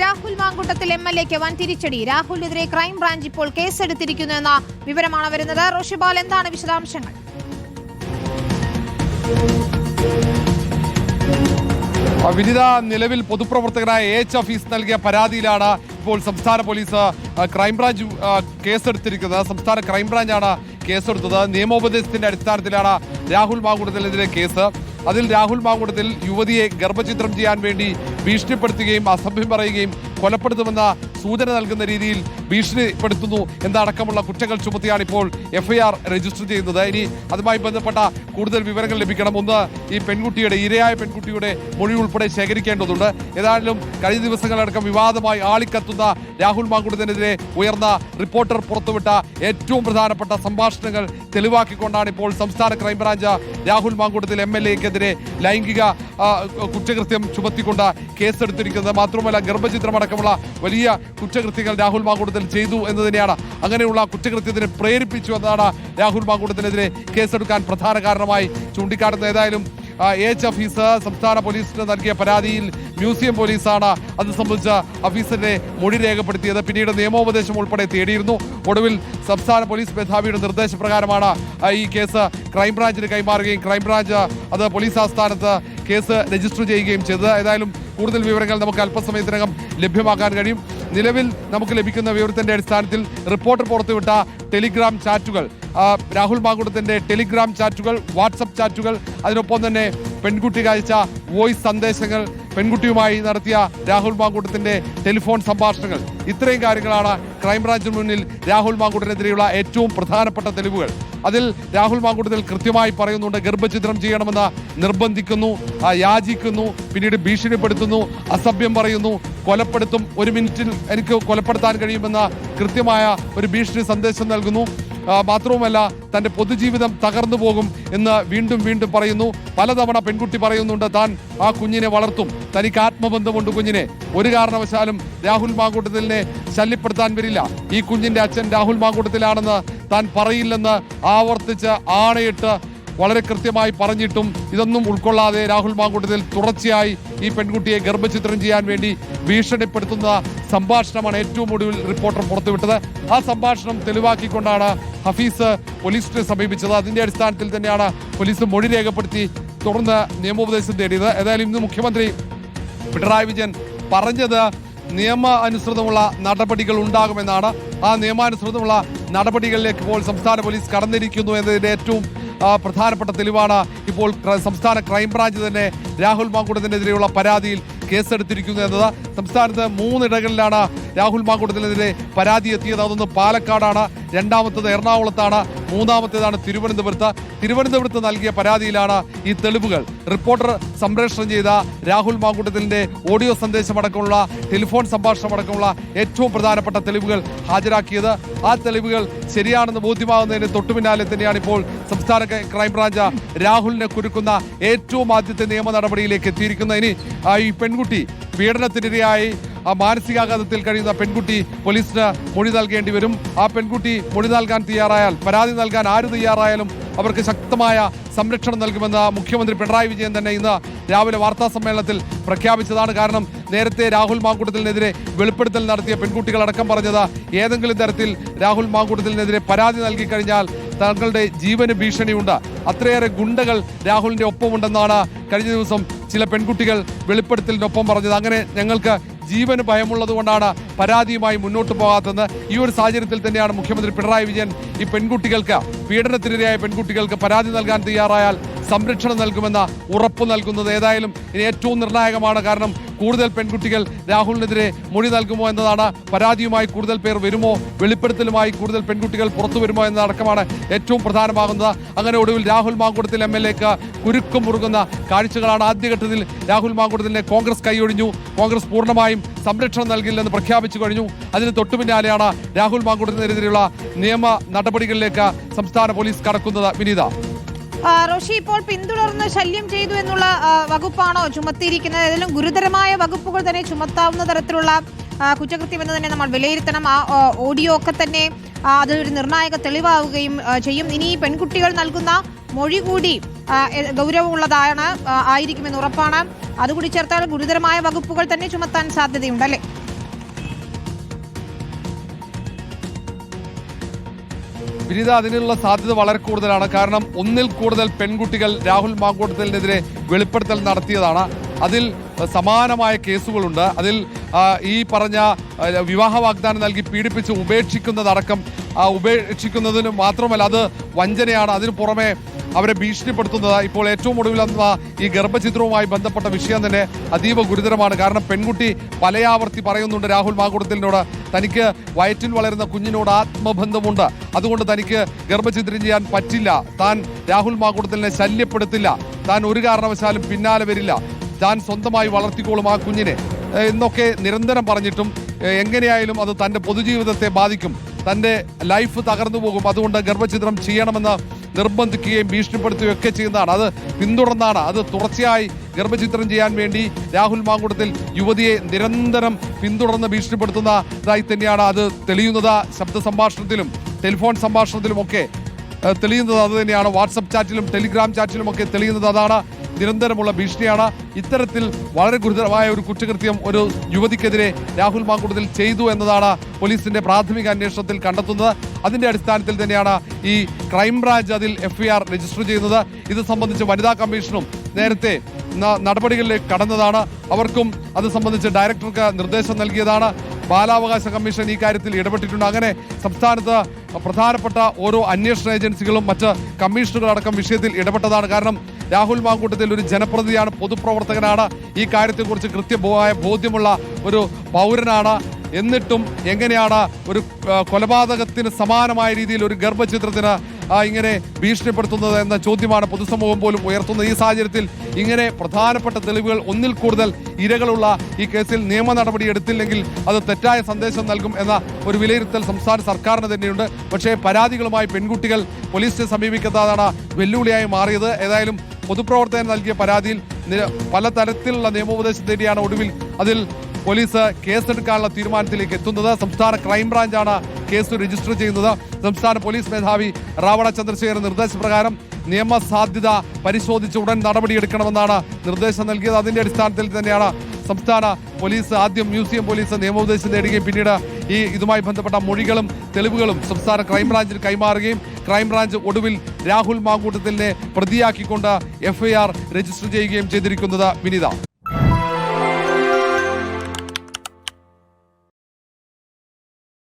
Rahul Mamkootathil M L എക്ക് വൻ തിരിച്ചടി. രാഹുലിനെതിരെ ക്രൈംബ്രാഞ്ച് ഇപ്പോൾ കേസെടുത്തിരിക്കുന്നു എന്ന വിവരമാണ് വരുന്നത്. റോഷിബാൽ എന്താണ് വിശദാംശങ്ങൾ? വിനിത നിലവിൽ പൊതുപ്രവർത്തകനായ എച്ച് ഓഫീസ് നൽകിയ പരാതിയിലാണ് ഇപ്പോൾ സംസ്ഥാന പോലീസ് ക്രൈംബ്രാഞ്ച് കേസെടുത്തിരിക്കുന്നത്. സംസ്ഥാന ക്രൈംബ്രാഞ്ചാണ് കേസെടുത്തത്. നിയമോപദേശത്തിന്റെ അടിസ്ഥാനത്തിലാണ് രാഹുൽ മാങ്കുടത്തിനെതിരെ കേസ്. അതിൽ രാഹുൽ മാങ്കുടത്തിൽ യുവതിയെ ഗർഭചിത്രം ചെയ്യാൻ വേണ്ടി ഭീഷണിപ്പെടുത്തുകയും അസഭ്യം പറയുകയും കൊലപ്പെടുത്തുമെന്ന സൂചന നൽകുന്ന രീതിയിൽ ഭീഷണിപ്പെടുത്തുന്നു എന്നടക്കമുള്ള കുറ്റങ്ങൾ ചുമത്തിയാണ് ഇപ്പോൾ എഫ്ഐആർ രജിസ്റ്റർ ചെയ്യുന്നത്. ഇനി അതുമായി ബന്ധപ്പെട്ട കൂടുതൽ വിവരങ്ങൾ ലഭിക്കണം. ഒന്ന് ഈ പെൺകുട്ടിയുടെ ഇരയായ പെൺകുട്ടിയുടെ മൊഴി ഉൾപ്പെടെ ശേഖരിക്കേണ്ടതുണ്ട്. ഏതായാലും കഴിഞ്ഞ ദിവസങ്ങളടക്കം വിവാദമായി ആളിക്കത്തുന്ന രാഹുൽ മാങ്കുടത്തിനെതിരെ ഉയർന്ന റിപ്പോർട്ടർ പുറത്തുവിട്ട ഏറ്റവും പ്രധാനപ്പെട്ട സംഭാഷണങ്ങൾ തെളിവാക്കിക്കൊണ്ടാണ് ഇപ്പോൾ സംസ്ഥാന crime branch Rahul Mamkootathil M L എക്കെതിരെ ലൈംഗിക കുറ്റകൃത്യം ചുമത്തിക്കൊണ്ട് കേസെടുത്തിരിക്കുന്നത്. മാത്രമല്ല ഗർഭചിത്രമടക്കമുള്ള വലിയ കുറ്റകൃത്യങ്ങൾ രാഹുൽ മാങ്കൂട്ടത്തിൽ ചെയ്തു എന്ന് തന്നെയാണ് അങ്ങനെയുള്ള കുറ്റകൃത്യത്തിന് പ്രേരിപ്പിച്ചു എന്നാണ് രാഹുൽ മാങ്കൂട്ടത്തിനെതിരെ കേസെടുക്കാൻ പ്രധാന കാരണമായി ചൂണ്ടിക്കാട്ടുന്നത്. ഏതായാലും എച്ച് ഓഫീസ് സംസ്ഥാന പോലീസിന് നൽകിയ പരാതിയിൽ മ്യൂസിയം പോലീസാണ് അത് സംബന്ധിച്ച ഓഫീസറിനെ മൊഴി രേഖപ്പെടുത്തിയത്. പിന്നീട് നിയമോപദേശം ഉൾപ്പെടെ തേടിയിരുന്നു. ഒടുവിൽ സംസ്ഥാന പോലീസ് മേധാവിയുടെ നിർദ്ദേശപ്രകാരമാണ് ഈ കേസ് ക്രൈംബ്രാഞ്ചിന് കൈമാറുകയും ക്രൈംബ്രാഞ്ച് അത് പോലീസ് ആസ്ഥാനത്ത് കേസ് രജിസ്റ്റർ ചെയ്യുകയും ചെയ്തത്. ഏതായാലും കൂടുതൽ വിവരങ്ങൾ നമുക്ക് അല്പസമയത്തിനകം ലഭ്യമാക്കാൻ കഴിയും. നിലവിൽ നമുക്ക് ലഭിക്കുന്ന വിവരത്തിന്റെ അടിസ്ഥാനത്തിൽ റിപ്പോർട്ടർ പുറത്തുവിട്ട ടെലിഗ്രാം ചാറ്റുകൾ. രാഹുൽ മാങ്കുടത്തിന്റെ ടെലിഗ്രാം ചാറ്റുകൾ വാട്സപ്പ് ചാറ്റുകൾ അതിനൊപ്പം തന്നെ പെൺകുട്ടി അയച്ച വോയിസ് സന്ദേശങ്ങൾ പെൺകുട്ടിയുമായി നടത്തിയ രാഹുൽ മാങ്കൂട്ടത്തിന്റെ ടെലിഫോൺ സംഭാഷണങ്ങൾ. ഇത്രയും കാര്യങ്ങളാണ് ക്രൈംബ്രാഞ്ചിന് മുന്നിൽ രാഹുൽ മാങ്കൂട്ടിനെതിരെയുള്ള ഏറ്റവും പ്രധാനപ്പെട്ട തെളിവുകൾ. അതിൽ രാഹുൽ മാങ്കൂട്ടത്തിൽ കൃത്യമായി പറയുന്നുണ്ട് ഗർഭചിത്രം ചെയ്യണമെന്ന് നിർബന്ധിക്കുന്നു യാചിക്കുന്നു പിന്നീട് ഭീഷണിപ്പെടുത്തുന്നു അസഭ്യം പറയുന്നു കൊലപ്പെടുത്തും. ഒരു മിനിറ്റിൽ എനിക്ക് കൊലപ്പെടുത്താൻ കഴിയുമെന്ന കൃത്യമായ ഒരു ഭീഷണി സന്ദേശം നൽകുന്നു. മാത്രവുമല്ല തന്റെ പൊതുജീവിതം തകർന്നു പോകും എന്ന് വീണ്ടും വീണ്ടും പറയുന്നു. പലതവണ പെൺകുട്ടി പറയുന്നുണ്ട് താൻ ആ കുഞ്ഞിനെ വളർത്തും. തനിക്ക് ആത്മബന്ധമുണ്ട് കുഞ്ഞിനെ. ഒരു കാരണവശാലും രാഹുൽ മാങ്കൂട്ടത്തിലിനെ ശല്യപ്പെടുത്താൻ വരില്ല. ഈ കുഞ്ഞിന്റെ അച്ഛൻ രാഹുൽ മാങ്കൂട്ടത്തിലാണെന്ന് താൻ പറയില്ലെന്ന് ആവർത്തിച്ച് ആണയിട്ട് വളരെ കൃത്യമായി പറഞ്ഞിട്ടും ഇതൊന്നും ഉൾക്കൊള്ളാതെ രാഹുൽ മാങ്കൂട്ടത്തിൽ തുടർച്ചയായി ഈ പെൺകുട്ടിയെ ഗർഭചിത്രം ചെയ്യാൻ വേണ്ടി ഭീഷണിപ്പെടുത്തുന്ന സംഭാഷണമാണ് ഏറ്റവും ഒടുവിൽ റിപ്പോർട്ടർ പുറത്തുവിട്ടത്. ആ സംഭാഷണം തെളിവാക്കിക്കൊണ്ടാണ് ഹഫീസ് പോലീസിനെ സമീപിച്ചത്. അതിന്റെ അടിസ്ഥാനത്തിൽ തന്നെയാണ് പോലീസ് മൊഴി രേഖപ്പെടുത്തി തുടർന്ന് നിയമോപദേശം തേടിയത്. ഏതായാലും ഇന്ന് മുഖ്യമന്ത്രി പിണറായി വിജയൻ പറഞ്ഞത് നിയമ അനുസൃതമുള്ള നടപടികൾ ഉണ്ടാകുമെന്നാണ്. ആ നിയമാനുസൃതമുള്ള നടപടികളിലേക്ക് ഇപ്പോൾ സംസ്ഥാന പോലീസ് കടന്നിരിക്കുന്നു എന്നതിന്റെ ഏറ്റവും പ്രധാനപ്പെട്ട തെളിവാണ് ഇപ്പോൾ സംസ്ഥാന ക്രൈംബ്രാഞ്ച് തന്നെ രാഹുൽ മാങ്കുടത്തിനെതിരെയുള്ള പരാതിയിൽ കേസെടുത്തിരിക്കുന്നു എന്നത്. സംസ്ഥാനത്ത് മൂന്നിടങ്ങളിലാണ് രാഹുൽ മാങ്കൂട്ടത്തിനെതിരെ പരാതി എത്തിയത് അതൊന്ന് പാലക്കാടാണ്. രണ്ടാമത്തത് എറണാകുളത്താണ്. മൂന്നാമത്തേതാണ് തിരുവനന്തപുരത്ത്. തിരുവനന്തപുരത്ത് നൽകിയ പരാതിയിലാണ് ഈ തെളിവുകൾ. റിപ്പോർട്ടർ സംപ്രേഷണം ചെയ്ത രാഹുൽ മാങ്കൂട്ടത്തിലിന്റെ ഓഡിയോ സന്ദേശമടക്കമുള്ള ടെലിഫോൺ സംഭാഷണമടക്കമുള്ള ഏറ്റവും പ്രധാനപ്പെട്ട തെളിവുകൾ ഹാജരാക്കിയത്. ആ തെളിവുകൾ ശരിയാണെന്ന് ബോധ്യമാകുന്നതിന് തൊട്ടുപിന്നാലെ തന്നെയാണ് ഇപ്പോൾ സംസ്ഥാന ക്രൈ- ക്രൈംബ്രാഞ്ച് രാഹുലിനെ കുരുക്കുന്ന ഏറ്റവും ആദ്യത്തെ നിയമ നടപടിയിലേക്ക് എത്തിയിരിക്കുന്നത്. ഇനി ഈ പെൺകുട്ടി പീഡനത്തിനിരയായി. ആ മാനസികാഘാതത്തിൽ കഴിയുന്ന പെൺകുട്ടി പോലീസിന് മൊഴി നൽകേണ്ടി വരും. ആ പെൺകുട്ടി മൊഴി നൽകാൻ തയ്യാറായാൽ പരാതി നൽകാൻ ആര് തയ്യാറായാലും അവർക്ക് ശക്തമായ സംരക്ഷണം നൽകുമെന്ന് മുഖ്യമന്ത്രി പിണറായി വിജയൻ തന്നെ ഇന്ന് രാവിലെ വാർത്താ സമ്മേളനത്തിൽ പ്രഖ്യാപിച്ചതാണ്. കാരണം നേരത്തെ രാഹുൽ മാങ്കൂട്ടത്തിനെതിരെ വെളിപ്പെടുത്തൽ നടത്തിയ പെൺകുട്ടികളടക്കം പറഞ്ഞത് ഏതെങ്കിലും തരത്തിൽ രാഹുൽ മാങ്കൂട്ടത്തിനെതിരെ പരാതി നൽകി കഴിഞ്ഞാൽ തങ്ങളുടെ ജീവന് ഭീഷണിയുണ്ട്. അത്രയേറെ ഗുണ്ടകൾ രാഹുലിന്റെ ഒപ്പമുണ്ടെന്നാണ് കഴിഞ്ഞ ദിവസം ചില പെൺകുട്ടികൾ വെളിപ്പെടുത്തലിനൊപ്പം പറഞ്ഞത്. അങ്ങനെ ഞങ്ങൾക്ക് ജീവന് ഭയമുള്ളത് കൊണ്ടാണ് പരാതിയുമായി മുന്നോട്ട് പോകാത്തത് ഈ ഒരു സാഹചര്യത്തിൽ തന്നെയാണ് മുഖ്യമന്ത്രി പിണറായി വിജയൻ ഈ പെൺകുട്ടികൾക്ക് പീഡനത്തിനിരയായ പെൺകുട്ടികൾക്ക് പരാതി നൽകാൻ തയ്യാറായാൽ സംരക്ഷണം നൽകുമെന്ന ഉറപ്പ് നൽകുന്നത് ഏതായാലും ഇനി ഏറ്റവും നിർണായകമാണ്. കാരണം കൂടുതൽ പെൺകുട്ടികൾ രാഹുലിനെതിരെ മൊഴി നൽകുമോ എന്നതാണ്. പരാതിയുമായി കൂടുതൽ പേർ വരുമോ? വെളിപ്പെടുത്തലുമായി കൂടുതൽ പെൺകുട്ടികൾ പുറത്തു വരുമോ എന്നതടക്കമാണ് ഏറ്റവും പ്രധാനമാകുന്നത്. അങ്ങനെ ഒടുവിൽ രാഹുൽ മാങ്കുടത്തിൽ എം എൽ എക്ക് കുരുക്കം മുറുകുന്ന കാഴ്ചകളാണ് ആദ്യഘട്ടത്തിൽ രാഹുൽ മാങ്കുടത്തിനെ കോൺഗ്രസ് കൈയൊഴിഞ്ഞു. കോൺഗ്രസ് പൂർണമായും സംരക്ഷണം നൽകില്ലെന്ന് പ്രഖ്യാപിച്ചു കഴിഞ്ഞു. അതിന് തൊട്ടു പിന്നാലെയാണ് രാഹുൽ മാങ്കുടത്തിനെതിരെയുള്ള നിയമ നടപടികളിലേക്ക് സംസ്ഥാന പോലീസ് കടക്കുന്നത്. വിനീത. റോഷി ഇപ്പോൾ പിന്തുടർന്ന് ശല്യം ചെയ്തു എന്നുള്ള വകുപ്പാണോ ചുമത്തിയിരിക്കുന്നത്? ഏതെങ്കിലും ഗുരുതരമായ വകുപ്പുകൾ തന്നെ ചുമത്താവുന്ന തരത്തിലുള്ള കുറ്റകൃത്യം എന്ന് തന്നെ നമ്മൾ വിലയിരുത്തണം. ആ ആ, ഓഡിയോ ഒക്കെ തന്നെ അതൊരു നിർണായക തെളിവാവുകയും ചെയ്യും. ഇനി പെൺകുട്ടികൾ നൽകുന്ന മൊഴി കൂടി ഗൗരവമുള്ളതാണ് ആയിരിക്കുമെന്ന് ഉറപ്പാണ്. അതുകൂടി ചേർത്താൽ ഗുരുതരമായ വകുപ്പുകൾ തന്നെ ചുമത്താൻ സാധ്യതയുണ്ടല്ലേ വിനിത അതിനുള്ള സാധ്യത വളരെ കൂടുതലാണ്. കാരണം ഒന്നിൽ കൂടുതൽ പെൺകുട്ടികൾ രാഹുൽ മാങ്കൂട്ടത്തിനെതിരെ വെളിപ്പെടുത്തൽ നടത്തിയതാണ്. അതിൽ സമാനമായ കേസുകളുണ്ട്. അതിൽ ഈ പറഞ്ഞ വിവാഹ വാഗ്ദാനം നൽകി പീഡിപ്പിച്ച് ഉപേക്ഷിക്കുന്നതടക്കം ഉപേക്ഷിക്കുന്നതിന് മാത്രമല്ല അത് വഞ്ചനയാണ്. അതിനു പുറമെ അവരെ ഭീഷണിപ്പെടുത്തുന്നത് ഇപ്പോൾ ഏറ്റവും ഒടുവിൽ വന്ന ഈ ഗർഭചിത്രവുമായി ബന്ധപ്പെട്ട വിഷയം തന്നെ അതീവ ഗുരുതരമാണ്. കാരണം പെൺകുട്ടി പലയാവർത്തി പറയുന്നുണ്ട് രാഹുൽ മാകുടത്തിലിനോട് തനിക്ക് വയറ്റിൽ വളരുന്ന കുഞ്ഞിനോട് ആത്മബന്ധമുണ്ട്. അതുകൊണ്ട് തനിക്ക് ഗർഭചിത്രം ചെയ്യാൻ പറ്റില്ല. താൻ രാഹുൽ മാകുടത്തിലിനെ ശല്യപ്പെടുത്തില്ല. താൻ ഒരു കാരണവശാലും പിന്നാലെ വരില്ല. താൻ സ്വന്തമായി വളർത്തിക്കോളും ആ കുഞ്ഞിനെ. എന്നൊക്കെ നിരന്തരം പറഞ്ഞിട്ടും എങ്ങനെയായാലും അത് തന്റെ പൊതുജീവിതത്തെ ബാധിക്കും. തന്റെ ലൈഫ് തകർന്നു പോകും. അതുകൊണ്ട് ഗർഭചിത്രം ചെയ്യണമെന്ന് നിർബന്ധിക്കുകയും ഭീഷണിപ്പെടുത്തുകയും ഒക്കെ ചെയ്യുന്നതാണ്. അത് പിന്തുടർന്നാണ്. അത് തുടർച്ചയായി ഗർഭചിത്രം ചെയ്യാൻ വേണ്ടി രാഹുൽ മാങ്കുടത്തിൽ യുവതിയെ നിരന്തരം പിന്തുടർന്ന് ഭീഷണിപ്പെടുത്തുന്നതായി തന്നെയാണ് അത് തെളിയുന്നത്. ശബ്ദ സംഭാഷണത്തിലും ടെലിഫോൺ സംഭാഷണത്തിലുമൊക്കെ തെളിയുന്നത് അത് തന്നെയാണ്. വാട്സപ്പ് ചാറ്റിലും ടെലിഗ്രാം ചാറ്റിലും ഒക്കെ തെളിയുന്നത് അതാണ്. നിരന്തരമുള്ള ഭീഷണിയാണ്. ഇത്തരത്തിൽ വളരെ ഗുരുതരമായ ഒരു കുറ്റകൃത്യം ഒരു യുവതിക്കെതിരെ രാഹുൽ മാങ്കുടത്തിൽ ചെയ്തു എന്നതാണ് പോലീസിന്റെ പ്രാഥമിക അന്വേഷണത്തിൽ കണ്ടെത്തുന്നത്. അതിന്റെ അടിസ്ഥാനത്തിൽ തന്നെയാണ് ഈ ക്രൈംബ്രാഞ്ച് അതിൽ എഫ്ഐആർ രജിസ്റ്റർ ചെയ്യുന്നത്. ഇത് സംബന്ധിച്ച് വനിതാ കമ്മീഷനും നേരത്തെ നടപടികളിലേക്ക് കടന്നതാണ്. അവർക്കും അത് സംബന്ധിച്ച് ഡയറക്ടർക്ക് നിർദ്ദേശം നൽകിയതാണ്. ബാലാവകാശ കമ്മീഷൻ ഈ കാര്യത്തിൽ ഇടപെട്ടിട്ടുണ്ട്. അങ്ങനെ സംസ്ഥാനത്ത് പ്രധാനപ്പെട്ട ഓരോ അന്വേഷണ ഏജൻസികളും മറ്റ് കമ്മീഷനുകളടക്കം വിഷയത്തിൽ ഇടപെട്ടതാണ്. കാരണം രാഹുൽ മാങ്കൂട്ടത്തിൽ ഒരു ജനപ്രതിനിധിയാണ് പൊതുപ്രവർത്തകനാണ്. ഈ കാര്യത്തെക്കുറിച്ച് കൃത്യമായ ബോധ്യമുള്ള ഒരു പൗരനാണ്. എന്നിട്ടും എങ്ങനെയാണ് ഒരു കൊലപാതകത്തിന് സമാനമായ രീതിയിൽ ഒരു ഗർഭചിത്രത്തിന് ഇങ്ങനെ ഭീഷണിപ്പെടുത്തുന്നത് എന്ന ചോദ്യമാണ് പൊതുസമൂഹം പോലും ഉയർത്തുന്നത്. ഈ സാഹചര്യത്തിൽ ഇങ്ങനെ പ്രധാനപ്പെട്ട തെളിവുകൾ ഒന്നിൽ കൂടുതൽ ഇരകളുള്ള ഈ കേസിൽ നിയമ നടപടി എടുത്തില്ലെങ്കിൽ അത് തെറ്റായ സന്ദേശം നൽകും എന്ന ഒരു വിലയിരുത്തൽ സംസ്ഥാന സർക്കാരിന് തന്നെയുണ്ട്. പക്ഷേ പരാതികളുമായി പെൺകുട്ടികൾ പോലീസിനെ സമീപിക്കുന്നതാണ് വെല്ലുവിളിയായി മാറിയത്. ഏതായാലും പൊതുപ്രവർത്തകൻ നൽകിയ പരാതിയിൽ പല തരത്തിലുള്ള നിയമോപദേശം തേടിയാണ് ഒടുവിൽ അതിൽ പോലീസ് കേസെടുക്കാനുള്ള തീരുമാനത്തിലേക്ക് എത്തുന്നത്. സംസ്ഥാന ക്രൈംബ്രാഞ്ചാണ് കേസ് രജിസ്റ്റർ ചെയ്യുന്നത്. സംസ്ഥാന പോലീസ് മേധാവി റാവണ ചന്ദ്രശേഖരൻ നിർദ്ദേശപ്രകാരം നിയമസാധ്യത പരിശോധിച്ച് ഉടൻ നടപടിയെടുക്കണമെന്നാണ് നിർദ്ദേശം നൽകിയത്. അതിന്റെ അടിസ്ഥാനത്തിൽ തന്നെയാണ് സംസ്ഥാന പോലീസ് ആദ്യം മ്യൂസിയം പോലീസ് നിയമോപദേശം നേടുകയും പിന്നീട് ഈ ഇതുമായി ബന്ധപ്പെട്ട മൊഴികളും തെളിവുകളും സംസ്ഥാന ക്രൈംബ്രാഞ്ചിന് കൈമാറുകയും ക്രൈംബ്രാഞ്ച് ഒടുവിൽ രാഹുൽ മാങ്കൂട്ടത്തിലിനെ പ്രതിയാക്കിക്കൊണ്ട് എഫ്ഐആർ രജിസ്റ്റർ ചെയ്യുകയും ചെയ്തിരിക്കുന്നത് വിനിത.